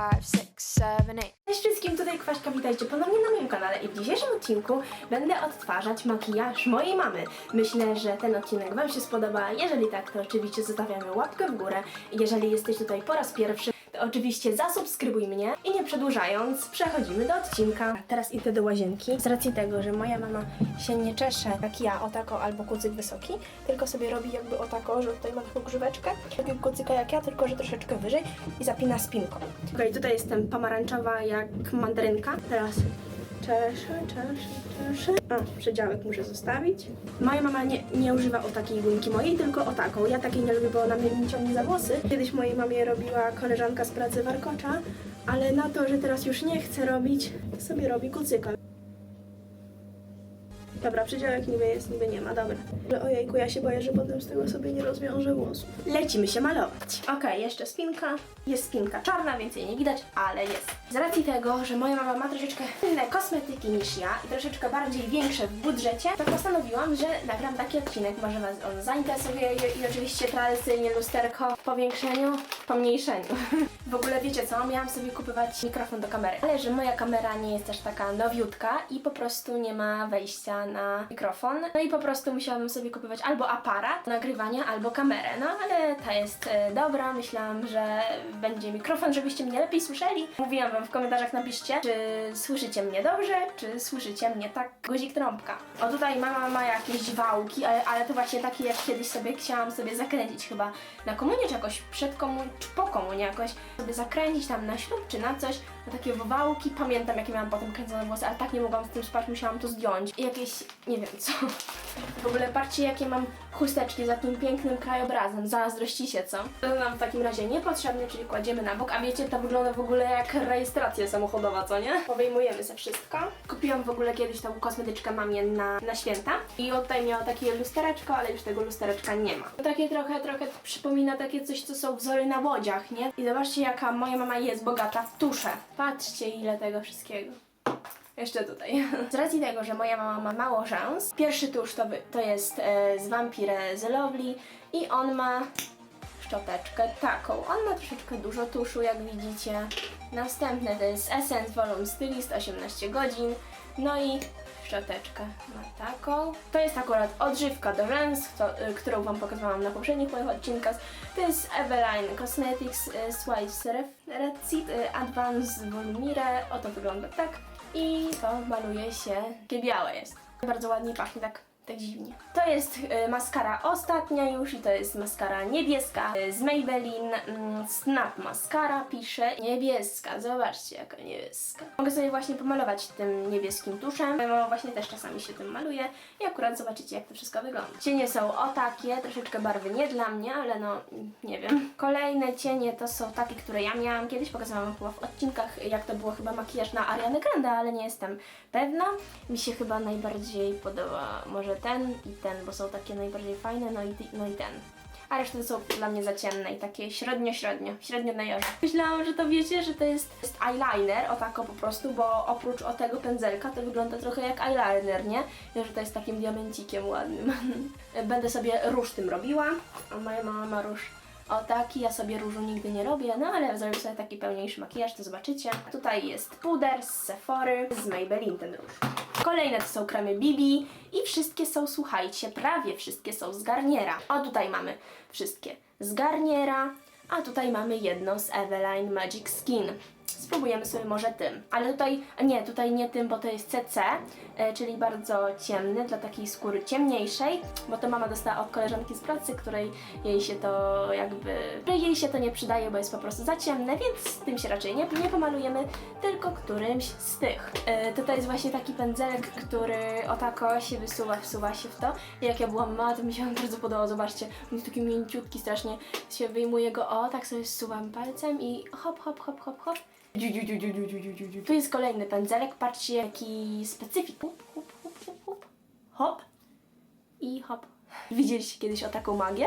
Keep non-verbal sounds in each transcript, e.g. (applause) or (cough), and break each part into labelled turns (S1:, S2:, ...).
S1: five.
S2: Cześć wszystkim, tutaj Kwaśka, witajcie ponownie na moim kanale i w dzisiejszym odcinku będę odtwarzać makijaż mojej mamy. Myślę, że ten odcinek Wam się spodoba, jeżeli tak, to oczywiście zostawiamy łapkę w górę jeżeli jesteś tutaj po raz pierwszy, oczywiście zasubskrybuj mnie i nie przedłużając, przechodzimy do odcinka. Teraz idę do łazienki, z racji tego, że moja mama się nie czesze jak ja, o tako albo kucyk wysoki, tylko sobie robi jakby o tako, że tutaj ma taką grzyweczkę, takiego kucyka jak ja, tylko że troszeczkę wyżej i zapina spinką. Okej, tutaj jestem pomarańczowa jak mandarynka. Teraz czeszę, czeszę, czeszę. A, przedziałek muszę zostawić. Moja mama nie, nie używa o takiej gumki mojej, tylko o taką. Ja takiej nie lubię, bo ona mnie nie ciągnie za włosy. Kiedyś mojej mamie robiła koleżanka z pracy warkocza, ale na to, że teraz już nie chce robić, sobie robi kucyka. Dobra, przedziałek niby jest, niby nie ma, dobra. Ale Ojejku, ja się boję, że potem z tego sobie nie rozwiążę włosów. Lecimy się malować. Okej, jeszcze spinka. Jest spinka czarna, więc jej nie widać, ale jest. Z racji tego, że moja mama ma troszeczkę inne kosmetyki niż ja i troszeczkę bardziej większe w budżecie, to postanowiłam, że nagram taki odcinek. Może Was on zainteresuje i, i oczywiście tradycyjnie lusterko w powiększeniu, w pomniejszeniu. (laughs) W ogóle wiecie co, miałam sobie kupować mikrofon do kamery, ale że moja kamera nie jest też taka nowiutka i po prostu nie ma wejścia na mikrofon. No i po prostu musiałabym sobie kupować albo aparat nagrywania, albo kamerę. No ale ta jest e, dobra, myślałam, że będzie mikrofon, żebyście mnie lepiej słyszeli. Mówiłam wam w komentarzach, napiszcie, czy słyszycie mnie dobrze, czy słyszycie mnie tak guzik trąbka. O tutaj mama ma jakieś wałki, ale, ale to właśnie takie jak kiedyś sobie chciałam sobie zakręcić chyba na komunię, czy jakoś przed komunią, czy po komunie jakoś sobie zakręcić tam na ślub, czy na coś. No takie wałki, pamiętam jakie miałam potem kręcone włosy, ale tak nie mogłam z tym spać, musiałam to zdjąć. I jakieś, nie wiem co. W ogóle patrzcie jakie mam chusteczki za tym pięknym krajobrazem, zazdrościcie co? To nam w takim razie niepotrzebne, czyli kładziemy na bok, a wiecie, to wygląda w ogóle jak rejestracja samochodowa, co nie? Powejmujemy ze wszystko. Kupiłam w ogóle kiedyś tą kosmetyczkę mamie na, na święta i od tutaj miała takie lustereczko, ale już tego lustereczka nie ma. To takie trochę, trochę przypomina takie coś, co są wzory na łodziach, nie? I zobaczcie jaka moja mama jest bogata w tusze. Patrzcie ile tego wszystkiego. Jeszcze tutaj. (laughs) Z racji tego, że moja mama ma mało szans, pierwszy tusz to, to jest e, z Vampire The Lovely i on ma szczoteczkę taką. On ma troszeczkę dużo tuszu, jak widzicie. Następny to jest Essence Volume Stylist 18 godzin. No i szczoteczkę ma taką. To jest akurat odżywka do rzęs, y, którą Wam pokazywałam na poprzednich moich odcinkach. To jest Eveline Cosmetics y, Swipes Ref- Red Seed y, Advanced Volumire. Oto wygląda tak. I to maluje się, takie białe jest. Bardzo ładnie pachnie, tak tak dziwnie. To jest y, maskara ostatnia już i to jest maskara niebieska y, z Maybelline mm, Snap Mascara pisze niebieska. Zobaczcie jaka niebieska. Mogę sobie właśnie pomalować tym niebieskim tuszem. Moja właśnie też czasami się tym maluje i akurat zobaczycie jak to wszystko wygląda. Cienie są o takie, troszeczkę barwy nie dla mnie, ale no nie wiem. Kolejne cienie to są takie, które ja miałam kiedyś, pokazywałam chyba w odcinkach jak to było chyba makijaż na Arianę Grande, ale nie jestem pewna. Mi się chyba najbardziej podoba może ten i ten, bo są takie najbardziej fajne, no i, no i ten. A reszty są dla mnie za ciemne i takie średnio, średnio, na jorze. Myślałam, że to wiecie, że to jest, jest eyeliner, o tako po prostu, bo oprócz o tego pędzelka to wygląda trochę jak eyeliner, nie? I że to jest takim diamencikiem ładnym. (laughs) Będę sobie róż tym robiła, a moja mama ma róż o taki, ja sobie różu nigdy nie robię, no ale zrobię sobie taki pełniejszy makijaż, to zobaczycie. Tutaj jest puder z Sephory, z Maybelline ten róż. Kolejne to są kremy BB i wszystkie są, słuchajcie, prawie wszystkie są z Garniera. O, tutaj mamy wszystkie z Garniera, a tutaj mamy jedną z Eveline Magic Skin. Spróbujemy sobie może tym. Ale tutaj, nie, tutaj nie tym, bo to jest CC, e, czyli bardzo ciemny, dla takiej skóry ciemniejszej, bo to mama dostała od koleżanki z pracy, której jej się to jakby, jej się to nie przydaje, bo jest po prostu za ciemne, więc tym się raczej nie, nie pomalujemy, tylko którymś z tych. E, tutaj jest właśnie taki pędzelek, który o tako się wysuwa, wsuwa się w to. I jak ja byłam mała, to mi się on bardzo podobał, zobaczcie, on jest taki mięciutki strasznie, się wyjmuje go, o, tak sobie zsuwam palcem i hop, hop, hop, hop, hop. Tu jest kolejny pędzelek, patrzcie jaki specyfik. Hup, hop hop hup, hup. Hop i hop. Widzieliście kiedyś o taką magię?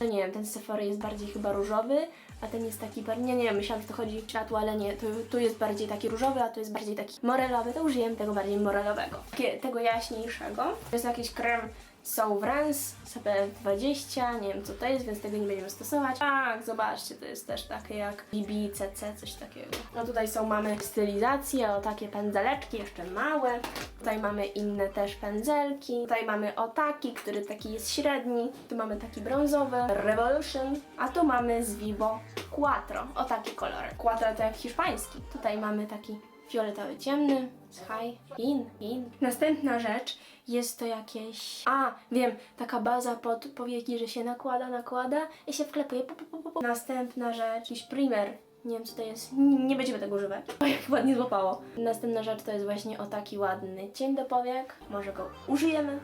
S2: No nie wiem, ten Sephora jest bardziej chyba różowy, a ten jest taki, nie, nie wiem, myślałam, że to chodzi o światło, ale nie, tu, tu jest bardziej taki różowy, a tu jest bardziej taki morelowy, to użyjemy tego bardziej morelowego, tego jaśniejszego. To jest jakiś krem są Vrans, CPF20, nie wiem co to jest, więc tego nie będziemy stosować. Tak, zobaczcie, to jest też takie jak BB, CC, coś takiego. No tutaj są, mamy stylizację, o takie pędzeleczki, jeszcze małe. Tutaj mamy inne też pędzelki. Tutaj mamy o taki, który taki jest średni. Tu mamy taki brązowy, Revolution. A tu mamy z Vivo Quattro, o taki kolorek. Quattro to jak hiszpański. Tutaj mamy taki fioletowy ciemny, High, in, in. Następna rzecz jest to jakieś. A, wiem, taka baza pod powieki, że się nakłada, nakłada i się wklepuje. Pu, pu, pu. Następna rzecz, jakiś primer. Nie wiem co to jest. Nie będziemy tego używać. O, jak ładnie złapało. Następna rzecz to jest właśnie o taki ładny cień do powiek. Może go użyjemy.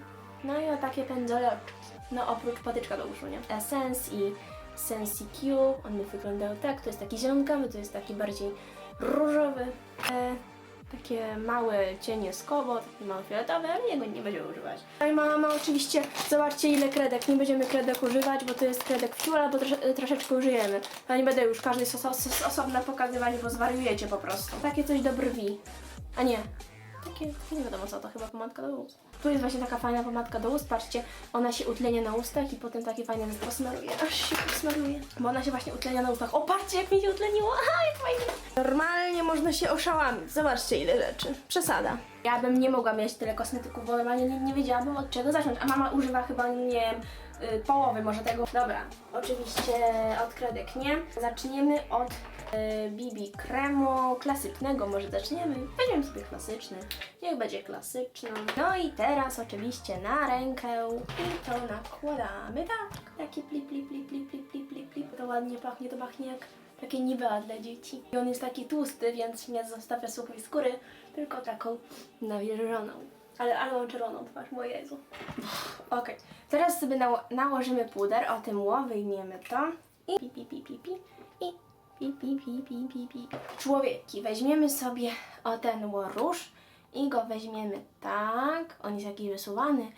S2: No i o takie pędzeleczki. No oprócz patyczka do uszu, nie? Essence i Sensi Q. One wyglądają tak. To jest taki zielonkawy, to jest taki bardziej różowy. E, takie małe cienie z kobo, takie małe fioletowe, ale nie będziemy używać. Tutaj mamy oczywiście, zobaczcie ile kredek, nie będziemy kredek używać, bo to jest kredek ale bo trosze, troszeczkę użyjemy. Ja nie będę już każdej osobna pokazywać, bo zwariujecie po prostu. Takie coś do brwi. A nie, takie, nie wiadomo co to, chyba pomadka do ust. Tu jest właśnie taka fajna pomadka do ust, patrzcie, ona się utlenia na ustach i potem takie fajne posmaruje, aż się posmaruje. Bo ona się właśnie utlenia na ustach. O, patrzcie jak mi się utleniło, (laughs) aha, jak fajnie. Normalnie można się oszałamić, zobaczcie ile rzeczy. Przesada. Ja bym nie mogła mieć tyle kosmetyków, bo normalnie nie, nie wiedziałabym od czego zacząć, a mama używa chyba, nie wiem, y, połowy może tego. Dobra, oczywiście od kredek nie. Zaczniemy od y, BB kremu klasycznego, może zaczniemy. Weźmiemy sobie klasyczny, niech będzie klasyczny. No i teraz oczywiście na rękę i to nakładamy tak. Taki plip, plip, plip, plip, plip, plip, plip, plip. To ładnie pachnie, to pachnie jak takie niwea dla dzieci. I on jest taki tłusty, więc nie zostawia suchej skóry, tylko taką nawilżoną. Ale, ale mam czerwoną twarz, moje Jezu. Okej, teraz sobie nało- nałożymy puder, o tym ło, wyjmiemy to i pi, pi, pi, pi, pi, i pi, pi, pi, pi, pi, pi. Człowieki, weźmiemy sobie o ten ło róż i go weźmiemy tak, on jest jakiś wysuwany.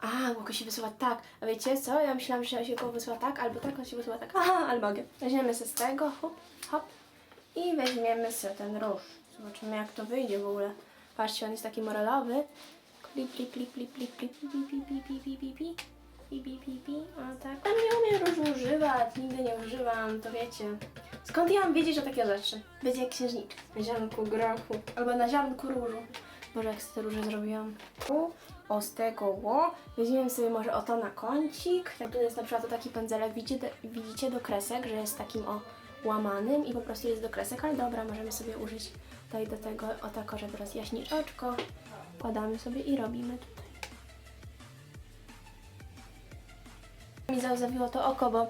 S2: A, mogę się wysuwać tak. A wiecie co? Ja myślałam, że się go wysuwa tak, albo tak, on się wysuwa tak. Aha, ale mogę. Weźmiemy sobie z tego, hop, hop i weźmiemy sobie ten róż. Zobaczymy jak to wyjdzie w ogóle. Patrzcie, on jest taki moralowy. Plip, plip, plip, plip, plip, plip, plip, plip, plip, plip, plip, plip, plip. Pi, pi, pi, pi. O tak. Ja nie umiem różu używać, nigdy nie używam, to wiecie. Skąd ja mam wiedzieć o takie rzeczy? Będzie jak księżniczka. Na ziarnku grochu. Albo na ziarnku różu. Boże, jak z te róże zrobiłam. Tu, o z tego ło. Weźmiemy sobie może o to na kącik. Tak, tu jest na przykład taki pędzelek, widzicie, widzicie do kresek, że jest takim o łamanym i po prostu jest do kresek, ale dobra, możemy sobie użyć tutaj do tego o tako, żeby rozjaśnić oczko. Wkładamy sobie i robimy tutaj. Mi zawiło to oko, bo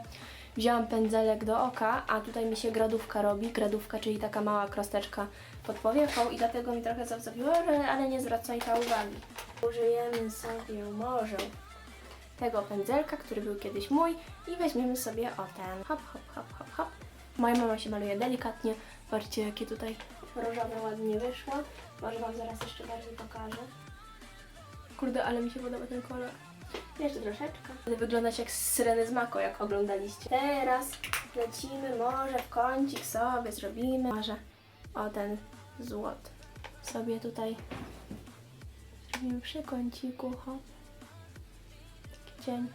S2: wzięłam pędzelek do oka, a tutaj mi się gradówka robi. Gradówka, czyli taka mała krosteczka pod powiechą i dlatego mi trochę zawzawiło, ale, nie zwracajcie uwagi. Użyjemy sobie może tego pędzelka, który był kiedyś mój i weźmiemy sobie o ten. Hop, hop, hop, hop, hop. Moja mama się maluje delikatnie. Patrzcie, jakie tutaj różowe ładnie wyszło. Może Wam zaraz jeszcze bardziej pokażę. Kurde, ale mi się podoba ten kolor. Jeszcze troszeczkę. Będę wyglądać jak z Syreny z Mako, jak oglądaliście. Teraz lecimy, może w kącik sobie zrobimy. Może o ten złot sobie tutaj zrobimy przy kąciku, hop. Taki cień.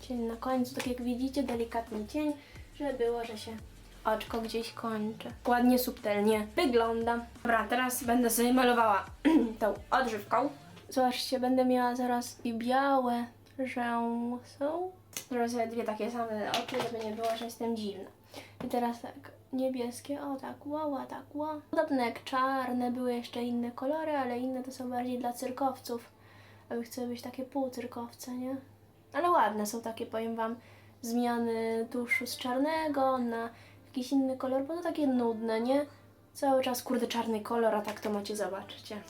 S2: Cień na końcu, tak jak widzicie, delikatny cień, żeby było, że się oczko gdzieś kończy. Ładnie, subtelnie wygląda. Dobra, teraz będę sobie malowała (clears throat) tą odżywką. Zobaczcie, będę miała zaraz i białe rzęsą. Zrobię sobie dwie takie same oczy, żeby nie było, że jestem dziwna. I teraz tak, niebieskie, o tak, wow, a tak, wow. Podobne jak czarne, były jeszcze inne kolory, ale inne to są bardziej dla cyrkowców. A wy chcę być takie półcyrkowce, nie? Ale ładne są takie, powiem wam, zmiany tuszu z czarnego na jakiś inny kolor, bo to takie nudne, nie? Cały czas, kurde, czarny kolor, a tak to macie, zobaczcie.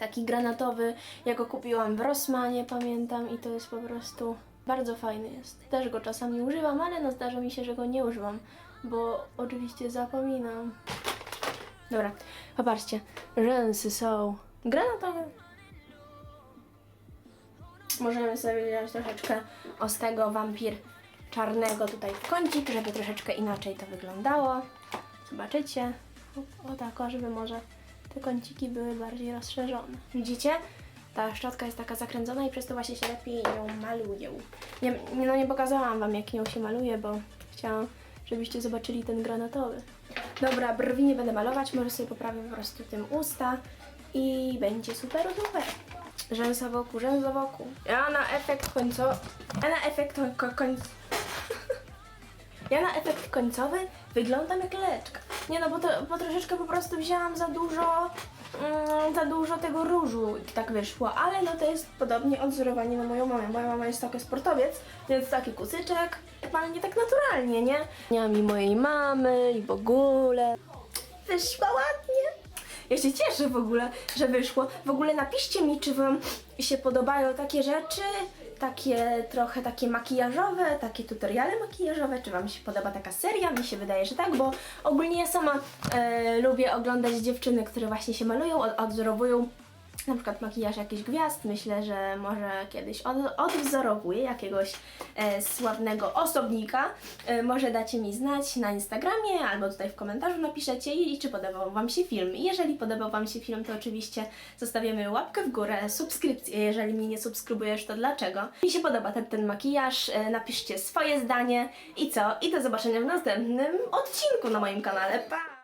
S2: Taki granatowy, ja go kupiłam w Rossmanie, pamiętam, i to jest po prostu bardzo fajny jest. Też go czasami używam, ale no zdarza mi się, że go nie używam, bo oczywiście zapominam. Dobra, popatrzcie, rzęsy są granatowe. Możemy sobie wziąć troszeczkę ostego wampir czarnego tutaj w kącik, żeby troszeczkę inaczej to wyglądało. Zobaczycie. O, o tak, o, żeby może te kąciki były bardziej rozszerzone. Widzicie? ta szczotka jest taka zakręcona i przez to właśnie się lepiej ją maluje. Nie, no nie pokazałam wam jak nią się maluje, bo chciałam, żebyście zobaczyli ten granatowy. Dobra, brwi nie będę malować, może sobie poprawię po prostu tym usta i będzie super super. Rzęsa wokół, rzęsa wokół. Ja na efekt końcowy, ja na efekt ko- koń... (laughs) Ja na efekt końcowy wyglądam jak leczka. Nie no, bo, to, bo troszeczkę po prostu wzięłam za dużo, mm, za dużo tego różu i tak wyszło, ale no to jest podobnie odzorowanie na moją mamę. Moja mama jest taka sportowiec, więc taki kusyczek, normalnie tak naturalnie, nie? Ja mi mojej mamy i w ogóle. Wyszła ładnie. Ja się cieszę w ogóle, że wyszło. W ogóle napiszcie mi, czy Wam się podobają takie rzeczy, takie trochę takie makijażowe, takie tutoriale makijażowe, czy Wam się podoba taka seria? Mi się wydaje, że tak, bo ogólnie ja sama e, lubię oglądać dziewczyny, które właśnie się malują, od, odwzorowują na przykład makijaż jakichś gwiazd. Myślę, że może kiedyś od, odwzorowuję jakiegoś e, sławnego osobnika. E, może dacie mi znać na Instagramie albo tutaj w komentarzu napiszecie i, czy podobał Wam się film. Jeżeli podobał Wam się film, to oczywiście zostawiamy łapkę w górę, subskrypcję. Jeżeli mnie nie subskrybujesz, to dlaczego? Mi się podoba ten, ten makijaż, e, napiszcie swoje zdanie i co? I do zobaczenia w następnym odcinku na moim kanale. Pa!